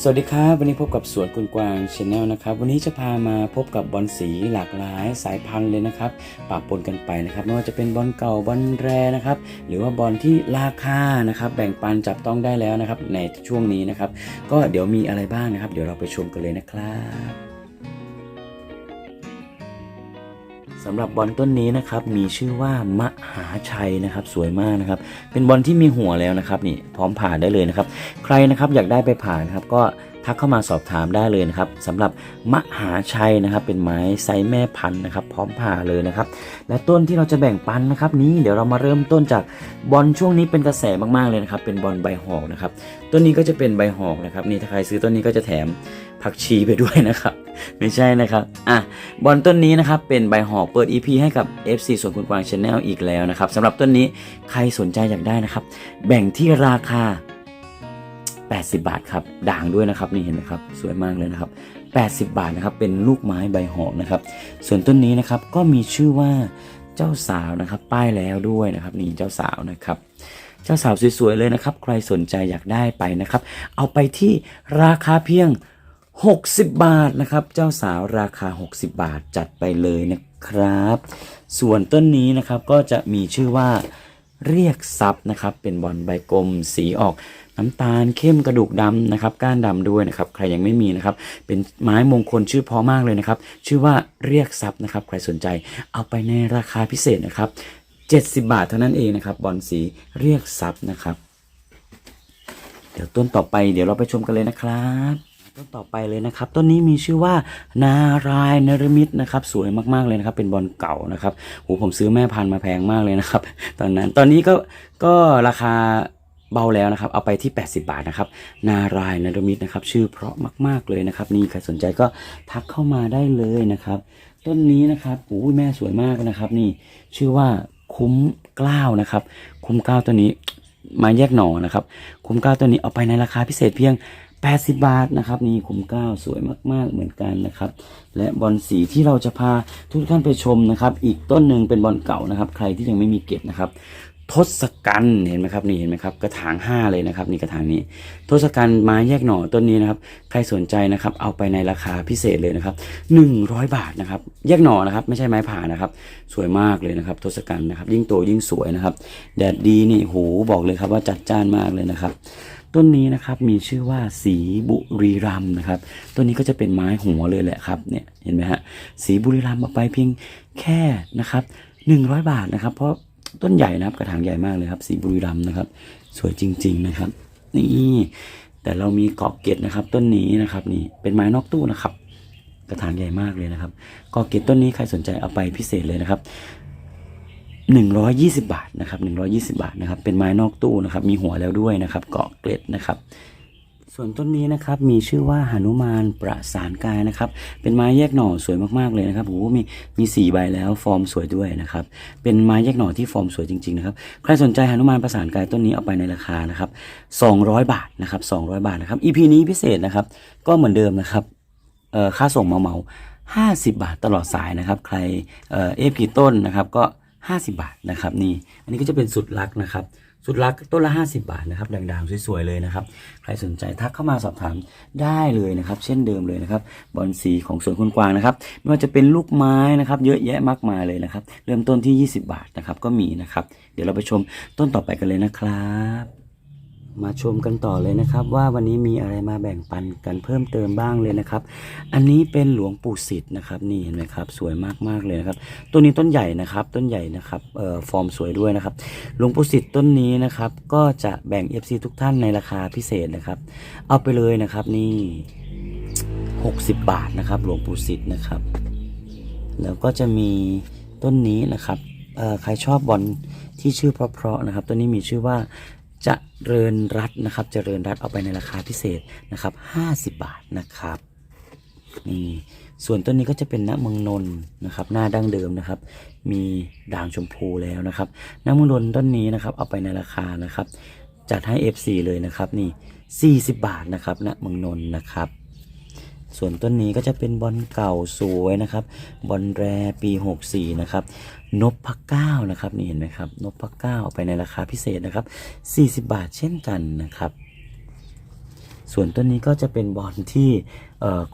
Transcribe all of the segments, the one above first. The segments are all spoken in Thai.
สวัสดีครับ วันนี้พบกับสวนคุณกวางชาแนลนะครับวันนี้จะพามาพบกับบอลสีหลากหลายสายพันธุ์เลยนะครับปะปนกันไปนะครับไม่ว่าจะเป็นบอลเก่าบอลแรนะครับหรือว่าบอลที่ราคานะครับแบ่งปันจับต้องได้แล้วนะครับในช่วงนี้นะครับก็เดี๋ยวมีอะไรบ้างนะครับ เดี๋ยวเราไปชมกันเลยนะครับ สำหรับบอลต้นนี้นะครับมีชื่อว่ามหาชัยนะครับสวยมากนะครับ เป็นบอลที่มีหัวแล้วนะครับนี่พร้อมผ่าได้เลยนะครับ ใครนะครับอยากได้ไปผ่านะครับก็ทักเข้ามาสอบถามได้เลยนะครับสำหรับมหาชัยนะครับ เป็นไม้ไซส์แม่พันธุ์นะครับ พร้อมผ่าเลยนะครับ และต้นที่เราจะแบ่งปันนะครับ นี้เดี๋ยวเรามาเริ่มต้นจากบอลช่วงนี้เป็นกระแสมากๆเลยนะครับ เป็นบอลใบหอกนะครับต้นนี้ก็จะเป็นใบหอกนะครับนี่ถ้าใครซื้อต้นนี้ก็จะแถมผักชีไปด้วยนะครับ ไม่ใช่นะครับอะบอลต้นนี้นะครับเป็นใบหอกเปิด EP ให้กับ FC ส่วนคุณกวางชาแนลอีกแล้วนะครับสำหรับต้นนี้ใครสนใจอยากได้นะครับ แบ่งที่ราคา 80 บาทครับด่างด้วยนะครับนี่เห็นไหมครับสวยมากเลยนะครับ 80 บาทนะครับเป็นลูกไม้ใบหอกนะครับ ส่วนต้นนี้นะครับก็มีชื่อว่าเจ้าสาวนะครับ ป้ายแล้วด้วยนะครับนี่เจ้าสาวนะครับเจ้าสาวสวยๆเลยนะครับ ใครสนใจอยากได้ไปนะครับ เอาไปที่ราคาเพียง 60 บาทนะครับ เจ้าสาวราคา 60 บาทจัดไปเลยนะครับ ส่วนต้นนี้นะครับก็จะมีชื่อว่าเรียกซับนะครับ เป็นบอลใบกลมสีออกน้ำตาลเข้มกระดูกดำนะครับ ก้านดำด้วยนะครับ ใครยังไม่มีนะครับ เป็นไม้มงคลชื่อพอมากเลยนะครับ ชื่อว่าเรียกซับนะครับ ใครสนใจเอาไปในราคาพิเศษนะครับ70 บาทเท่านั้นเองนะครับ บอลสีเรียกซับนะครับ เดี๋ยวต้นต่อไปเดี๋ยวเราไปชมกันเลยนะครับ ต้นต่อไปเลยนะครับต้นนี้มีชื่อว่านารายนรมิตนะครับสวยมากๆเลยนะครับ เป็นบอลเก่านะครับโหผมซื้อแม่พันธุ์มาแพงมากเลยนะครับ ตอนนั้นตอนนี้ก็ก็ราคาเบาแล้วนะครับ เอาไปที่ 80 บาทนะครับ นารายนรมิตนะครับ ชื่อเพราะมาก ๆเลยนะครับ นี่ใครสนใจก็ทักเข้ามาได้เลยนะครับ ต้นนี้นะครับโอ้ยแม่สวยมากนะครับ นี่ชื่อว่าคุ้มกล้าวนะครับ คุ้มกล้าวตัวนี้ไม้แยกหน่อนะครับ คุ้มกล้าวตัวนี้เอาไปในราคาพิเศษเพียง 80 บาทนะครับนี่คุ้มเก้าสวยมาก ๆเหมือนกันนะครับ และบอลสีที่เราจะพาทุกท่านไปชมนะครับ อีกต้นหนึ่งเป็นบอลเก่านะครับ ใครที่ยังไม่มีเก็บนะครับทศกัณฐ์เห็นไหมครับนี่เห็นไหมครับกระถาง5เลยนะครับนี่กระถางนี้ ทศกัณฐ์ไม้แยกหน่อต้นนี้นะครับ ใครสนใจนะครับเอาไปในราคาพิเศษเลยนะครับ100บาทนะครับ แยกหน่อนะครับ ไม่ใช่ไม้ผ่านะครับ สวยมากเลยนะครับ ทศกัณฐ์นะครับ ยิ่งโตยิ่งสวยนะครับ แดดดีนี่โหบอกเลยครับว่าจัดจ้านมากเลยนะครับ ต้นนี้นะครับมีชื่อว่าสีบุรีรัมนะครับต้นนี้ก็จะเป็นไม้หัวเลยแหละครับเนี่ยเห็นไหมฮะสีบุรีรัมเอาไปเพียงแค่นะครับ100 บาทนะครับ เพราะต้นใหญ่นะครับกระถางใหญ่มากเลยครับ สีบุรีรัมนะครับ สวยจริง ๆนะครับนี่แต่เรามีกรอบเกตนะครับ ต้นนี้นะครับนี่เป็นไม้นอกตู้นะครับ กระถางใหญ่มากเลยนะครับกรอบเกตต้นนี้ใครสนใจเอาไปพิเศษเลยนะครับ 120 บาทนะครับ 120 บาทนะครับ เป็นไม้นอกตู้นะครับ มีหัวแล้วด้วยนะครับ เกาะเกล็ดนะครับ ส่วนต้นนี้นะครับ มีชื่อว่าหนุมานประสานกายนะครับ เป็นไม้แยกหน่อสวยมากๆเลยนะครับโอ้โหมีมีสี่ใบแล้วฟอร์มสวยด้วยนะครับ เป็นไม้แยกหน่อที่ฟอร์มสวยจริงๆนะครับ ใครสนใจหนุมานประสานกายต้นนี้เอาไปในราคานะครับ 200 บาทนะครับ 200 บาทนะครับ EP นี้พิเศษนะครับ ก็เหมือนเดิมนะครับเอ่อค่าส่งเมาเมาห้าสิบาทตลอดสายนะครับ ใครเอ่อเอฟกี่ต้นนะครับก็ 50 บาทนะครับนี่อันนี้ก็จะเป็นสุดรักนะครับสุดรักต้นละ 50 บาทนะครับด่างๆสวยๆเลยนะครับใครสนใจทักเข้ามาสอบถามได้เลยนะครับ เช่นเดิมเลยนะครับบอลสีของสวนคุณกวางนะครับไม่ว่าจะเป็นลูกไม้นะครับ เยอะแยะมากมายเลยนะครับ เริ่มต้นที่ 20 บาทนะครับก็มีนะครับ เดี๋ยวเราไปชมต้นต่อไปกันเลยนะครับ มาชมกันต่อเลยนะครับ ว่าวันนี้มีอะไรมาแบ่งปันกันเพิ่มเติมบ้างเลยนะครับ อันนี้เป็นหลวงปู่สิทธ์นะครับ นี่เห็นไหมครับ สวยมากๆเลยนะครับต้นนี้ต้นใหญ่นะครับ ต้นใหญ่นะครับเอ่อฟอร์มสวยด้วยนะครับ หลวงปู่สิทธ์ต้นนี้นะครับ ก็จะแบ่ง FC ทุกท่านในราคาพิเศษนะครับ เอาไปเลยนะครับนี่ 60 บาทนะครับ หลวงปู่สิทธ์นะครับ แล้วก็จะมีต้นนี้นะครับเอ่อใครชอบบอลที่ชื่อเพราะๆนะครับต้นนี้มีชื่อว่า จะเริญรัดนะครับเจริญรัดเอาไปในราคาพิเศษนะครับ50 บาทนะครับนี่ส่วนต้นนี้ก็จะเป็นณเมืองนน์นะครับ หน้าดั้งเดิมนะครับ มีด่างชมพูแล้วนะครับณเมืองนน์ต้นนี้นะครับเอาไปในราคานะครับจัดให้ F4 เลยนะครับนี่40 บาทนะครับณเมืองนน์นะครับ ส่วนต้นนี้ก็จะเป็นบอลเก่าสวยนะครับบอลแรปี 64 นะครับนพพะเก้านะครับนี่เห็นไหมครับนพพะเก้าไปในราคาพิเศษนะครับ 40 บาทเช่นกันนะครับ ส่วนต้นนี้ก็จะเป็นบอลที่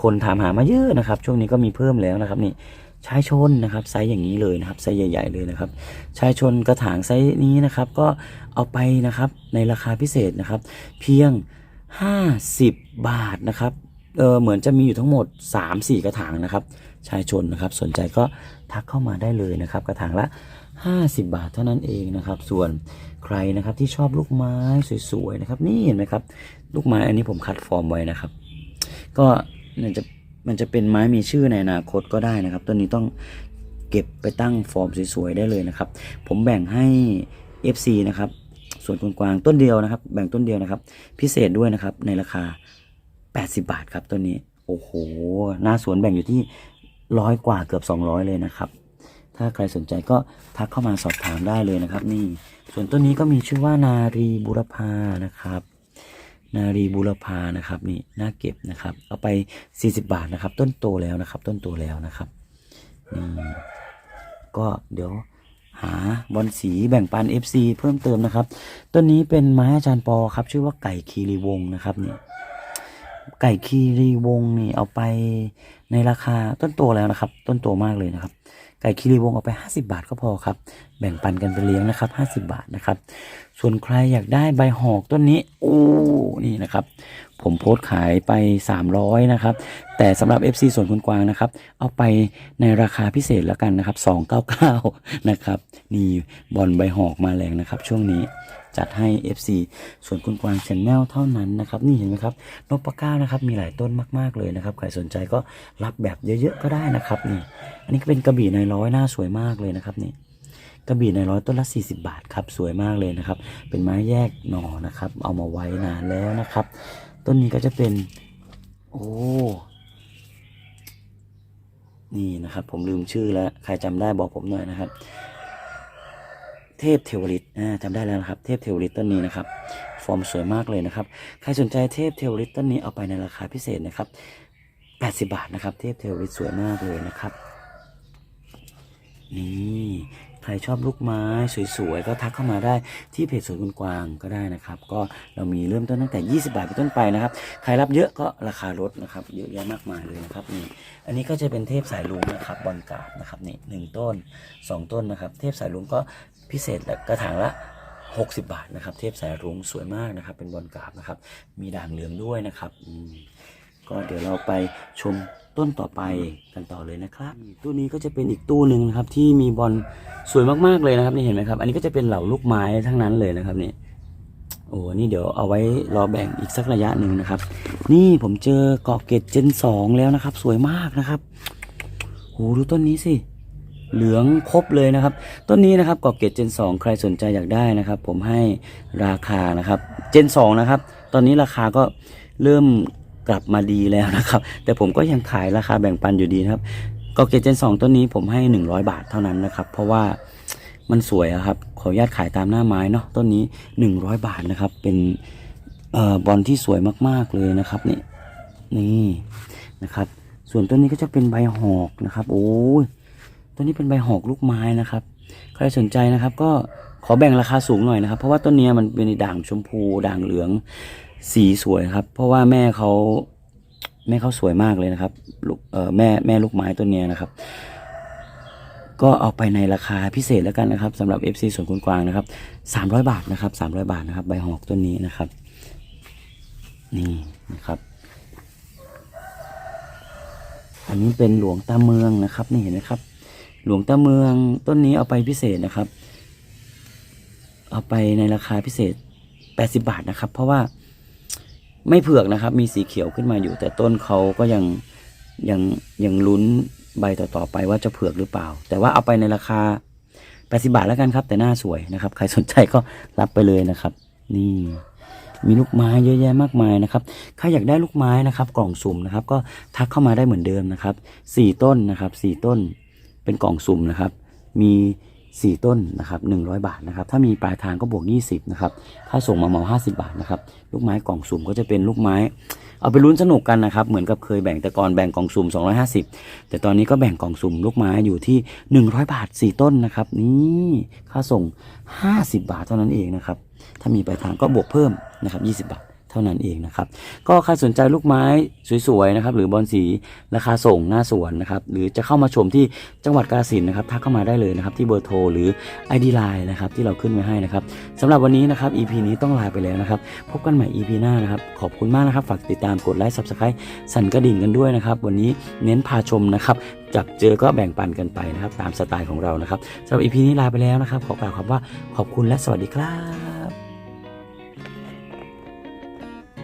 คนถามหามาเยอะนะครับ ช่วงนี้ก็มีเพิ่มแล้วนะครับนี่ชายชนนะครับไซส์อย่างนี้เลยนะครับไซส์ใหญ่ ๆ เลยนะครับชายชนกระถางไซส์นี้นะครับ ก็เอาไปนะครับในราคาพิเศษนะครับ เพียง 50 บาทนะครับ เออเหมือนจะมีอยู่ทั้งหมด 3-4 กระถางนะครับ ชายชนนะครับ สนใจก็ทักเข้ามาได้เลยนะครับ กระถางละ 50 บาทเท่านั้นเองนะครับ ส่วนใครนะครับที่ชอบลูกไม้สวยๆนะครับ นี่เห็นไหมครับ ลูกไม้อันนี้ผมคัดฟอร์มไว้นะครับ ก็มันจะมันจะเป็นไม้มีชื่อในอนาคตก็ได้นะครับต้นนี้ต้องเก็บไปตั้งฟอร์มสวยๆได้เลยนะครับ ผมแบ่งให้ FC นะครับส่วนกวางๆต้นเดียวนะครับ แบ่งต้นเดียวนะครับ พิเศษด้วยนะครับในราคา 80 บาทครับต้นนี้ โอ้โห หน้าสวนแบ่งอยู่ที่ร้อยกว่าเกือบ 200 เลยนะครับ ถ้าใครสนใจก็ทักเข้ามาสอบถามได้เลยนะครับ นี่ ส่วนต้นนี้ก็มีชื่อว่านารีบุรพานะครับ นารีบุรพานะครับนี่น่าเก็บนะครับ เอาไป 40 บาทนะครับ ต้นโตแล้วนะครับ ต้นโตแล้วนะครับนี่ก็เดี๋ยวหาบอลสีแบ่งปัน FC เพิ่มเติมนะครับ ต้นนี้เป็นไม้อาจารย์ปอครับ ชื่อว่าไก่คีรีวงศ์นะครับนี่ ไก่คีรีวงนี่เอาไปในราคาต้นโตแล้วนะครับ ต้นโตมากเลยนะครับ ไก่คีรีวงเอาไป 50 บาทก็พอครับ แบ่งปันกันไปเลี้ยงนะครับ 50 บาทนะครับ ส่วนใครอยากได้ใบหอกต้นนี้โอ้นี่นะครับ ผมโพสต์ขายไป 300นะครับ แต่สำหรับ FC ส่วนคุณกวางนะครับ เอาไปในราคาพิเศษแล้วกันนะครับ299นะครับนี่บอลใบหอกมาแรงนะครับ ช่วงนี้ จัดให้ FC ส่วนคุณกวางชแนลเท่านั้นนะครับ นี่เห็นไหมครับนกปะก้านะครับ มีหลายต้นมาก ๆ เลยนะครับ ใครสนใจก็รับแบบเยอะๆก็ได้นะครับนี่ อันนี้ก็เป็นกระบี่ในร้อยหน้าสวยมากเลยนะครับนี่กระบี่ในร้อยต้นละ 40 บาทครับสวยมากเลยนะครับ เป็นไม้แยกหน่อนะครับ เอามาไว้นานแล้วนะครับ ต้นนี้ก็จะเป็น โอ้นี่นะครับ ผมลืมชื่อแล้ว ใครจำได้บอกผมหน่อยนะครับ เทพเทวฤทธิ์อ่าจำได้แล้วนะครับ เทพเทวฤทธิ์ต้นนี้นะครับ ฟอร์มสวยมากเลยนะครับ ใครสนใจเทพเทวฤทธิ์ต้นนี้เอาไปในราคาพิเศษนะครับ80 บาทนะครับ เทพเทวฤทธิ์สวยมากเลยนะครับ นี่ใครชอบลูกไม้สวยๆ ก็ทักเข้ามาได้ที่เพจสวนคุณกวางก็ได้นะครับ ก็เรามีเริ่มต้นตั้งแต่ 20 บาทเป็นต้นไปนะครับ ใครรับเยอะก็ราคาลดนะครับ เยอะแยะมากมายเลยนะครับนี่อันนี้ก็จะเป็นเทพสายลุงนะครับบอลกาบนะครับนี่หนึ่งต้น 2 ต้นนะครับ เทพสายลุงก็ พิเศษและกระถางละ 60 บาทนะครับ เทพสายรุ้งสวยมากนะครับ เป็นบอลกราบนะครับ มีด่างเหลืองด้วยนะครับก็เดี๋ยวเราไปชมต้นต่อไปกันต่อเลยนะครับตู้นี้ก็จะเป็นอีกตู้หนึ่งนะครับ ที่มีบอลสวยมากๆเลยนะครับนี่เห็นไหมครับ อันนี้ก็จะเป็นเหล่าลูกไม้ทั้งนั้นเลยนะครับนี่โอ้นี่เดี๋ยวเอาไว้รอแบ่งอีกสักระยะหนึ่งนะครับ นี่ผมเจอเกาะเกตเจนสองแล้วนะครับ สวยมากนะครับโอ้ดูต้นนี้สิ เหลืองครบเลยนะครับ ต้นนี้นะครับกาะเกตเจนสองใครสนใจอยากได้นะครับ ผมให้ราคานะครับ เจนสองนะครับ ตอนนี้ราคาก็เริ่มกลับมาดีแล้วนะครับ แต่ผมก็ยังขายราคาแบ่งปันอยู่ดีครับกาะเกตเจนสองต้นนี้ผมให้ 100 บาทเท่านั้นนะครับ เพราะว่ามันสวยครับ ขออนุญาตขายตามหน้าไม้เนาะ ต้นนี้ 100 บาทนะครับ เป็นเอ่อบอลที่สวยมากๆเลยนะครับนี่นี่นะครับ ส่วนต้นนี้ก็จะเป็นใบหอกนะครับ โอ้ย ต้นนี้เป็นใบหอกลูกไม้นะครับ ใครสนใจนะครับ ก็ขอแบ่งราคาสูงหน่อยนะครับ เพราะว่าต้นเนี้ยมันเป็นด่างชมพู ด่างเหลือง สีสวยครับ เพราะว่าแม่เขาแม่เขาสวยมากเลยนะครับลูกเออแม่แม่ลูกไม้ต้นเนี้ยนะครับ ก็เอาไปในราคาพิเศษแล้วกันนะครับสำหรับ FC สวนคุณกวางนะครับ300 บาทนะครับ300 บาทนะครับ ใบหอกต้นนี้นะครับ นี่นะครับอันนี้เป็นหลวงตาเมืองนะครับ นี่เห็นไหมครับ หลวงตาเมืองต้นนี้เอาไปพิเศษนะครับ เอาไปในราคาพิเศษ 80 บาทนะครับ เพราะว่าไม่เผือกนะครับ มีสีเขียวขึ้นมาอยู่ แต่ต้นเขาก็ยังยังยังลุ้นใบต่อๆไปว่าจะเผือกหรือเปล่า แต่ว่าเอาไปในราคา 80 บาทแล้วกันครับ แต่หน้าสวยนะครับ ใครสนใจก็รับไปเลยนะครับ นี่ มีลูกไม้เยอะแยะมากมายนะครับใครอยากได้ลูกไม้นะครับ กล่องสุ่มนะครับ ก็ทักเข้ามาได้เหมือนเดิมนะครับสี่ต้นนะครับสี่ต้น เป็นกล่องสุ่มนะครับ มีสี่ต้นนะครับหนึ่งร้อยบาทนะครับ ถ้ามีปลายทางก็บวกยี่สิบนะครับค่าส่งมาเหมาห้าสิบาทนะครับ ลูกไม้กล่องสุ่มก็จะเป็นลูกไม้ เอาไปลุ้นสนุกกันนะครับ เหมือนกับเคยแบ่งแต่ก่อนแบ่งกล่องสุ่ม 250 แต่ตอนนี้ก็แบ่งกล่องสุ่มลูกไม้อยู่ที่ 100 บาท 4 ต้นนะครับ นี่ค่าส่ง 50 บาทเท่านั้นเองนะครับ ถ้ามีปลายทางก็บวกเพิ่มนะครับ 20 บาท ท่านั้นเองนะครับ ก็ใครสนใจลูกไม้สวยๆนะครับหรือบอลสีราคาส่งหน้าสวนนะครับหรือจะเข้ามาชมที่จังหวัดกาฬสินนะครับทักเข้ามาได้เลยนะครับที่เบอร์โทรหรือ ID Line นะครับที่เราขึ้นไว้ให้นะครับสำหรับวันนี้นะครับ EP นี้ต้องลาไปแล้วนะครับพบกันใหม่ EP หน้านะครับขอบคุณมากนะครับฝากติดตามกดไลค์ Subscribe สั่นกระดิ่งกันด้วยนะครับวันนี้เน้นพาชมนะครับจับเจอก็แบ่งปันกันไปนะครับตามสไตล์ของเรานะครับสำหรับ EP นี้ลาไปแล้วนะครับขอกล่าวคำว่าขอบคุณและสวัสดีครับ